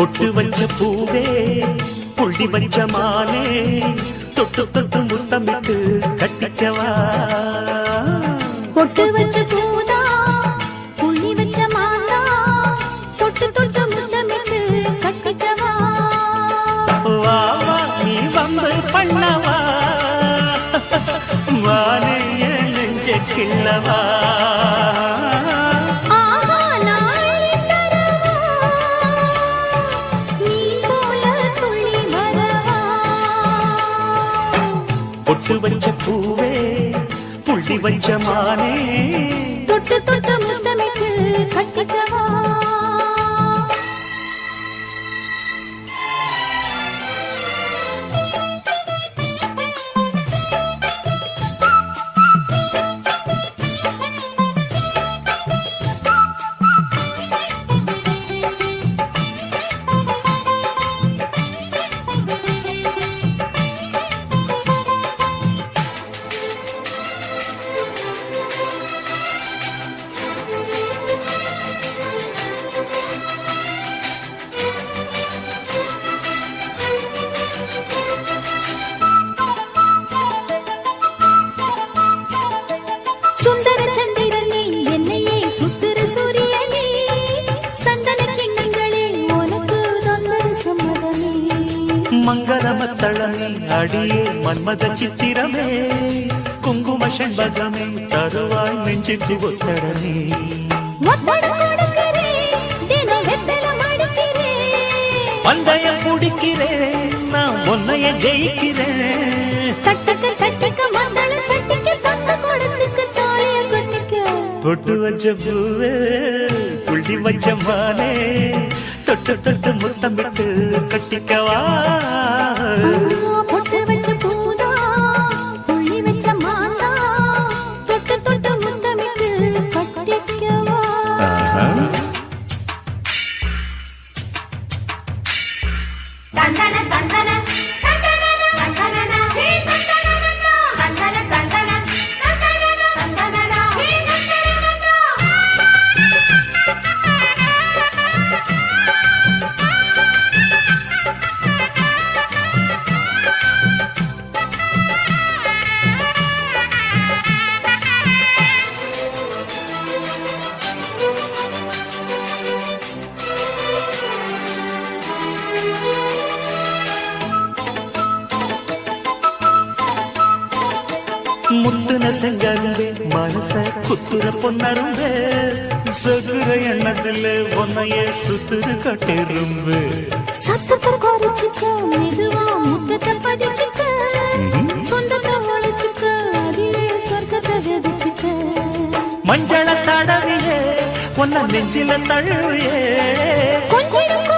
பொட்டு வச்ச பூவே புள்ளி வச்ச மானே தொட்டு தொட்டு முத்தமிட்டு கட்டிக்கவா? பொட்டு வச்ச பூதா புள்ளி வச்ச மாதா தொட்டு தொட்டு முத்தமிட்டு கட்டிக்கவா? வா நீ வந்து பண்ணவா? வானே நெஞ்ச கிள்ளவா? பொட்டு வச்ச பூவே புள்ளி வச்ச மானே. தொட்டு தொட்டு முத்தமிட்டு கட்டிக்கவா? மங்களமத்தளமே அடியே மன்மத சித்திரமே குங்கும செண்பகமே தருவாய் நெஞ்சுக்கு ஒத்தடமே பந்தயம் குடிக்கிறேன் நான் உன்னைய ஜெயிக்கிறேன் பொட்டு வச்ச பூவே புள்ளி வச்ச மானே தொட்டு தொட்டு முத்தமிட்டு கட்டிக்கவா? முத்துன செங்கரும்பே மனச குத்துற பொன்னரும்பே. சகுர எண்ணத்துல உன்னைய சுத்துரு கட்டிரும்பு. சத்தத்தை குறைச்சுக்க மெதுவா முத்தத்தை பதிச்சுக்க. சொந்தத்தை ஒழிச்சுக்க அதிலே சொர்க்கத்தை விதைச்சுக்க. மஞ்சள தடவியே உன்ன நெஞ்சில தழுவியே. கொஞ்சிடும்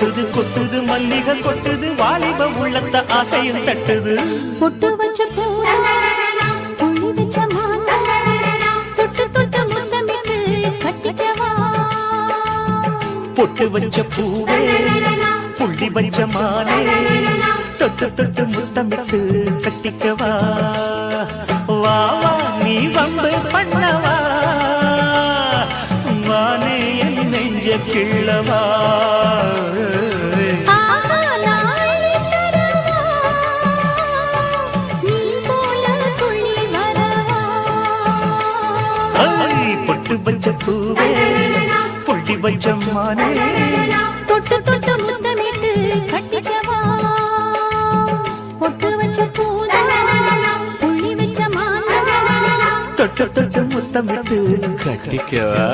கொட்டுது கொட்டுது மல்லிகை கொட்டுது வாலிப உள்ளத்த ஆசையும் தட்டுது. பொட்டு வச்ச புள்ளி வச்ச தொட்டு தொட்டு முத்தமிட்டு கட்டிக்கவா? பொட்டு வச்ச பூவே புள்ளி வச்ச மானே தொட்டு தொட்டு முத்தமிட்டு கட்டிக்கவா? வா வா நீ வம்பு பண்ணவா? நெஞ்ச கிள்ளவா பொட்டு வச்ச பூவே புள்ளி வச்ச மானே. தொட்டு தொட்டு முத்தமிட்டு கட்டிக்கவா. பொட்டு வச்ச பூதா புள்ளி வச்ச மாதா தொட்டு தொட்டு முத்தமிட்டு கட்டிக்கவா.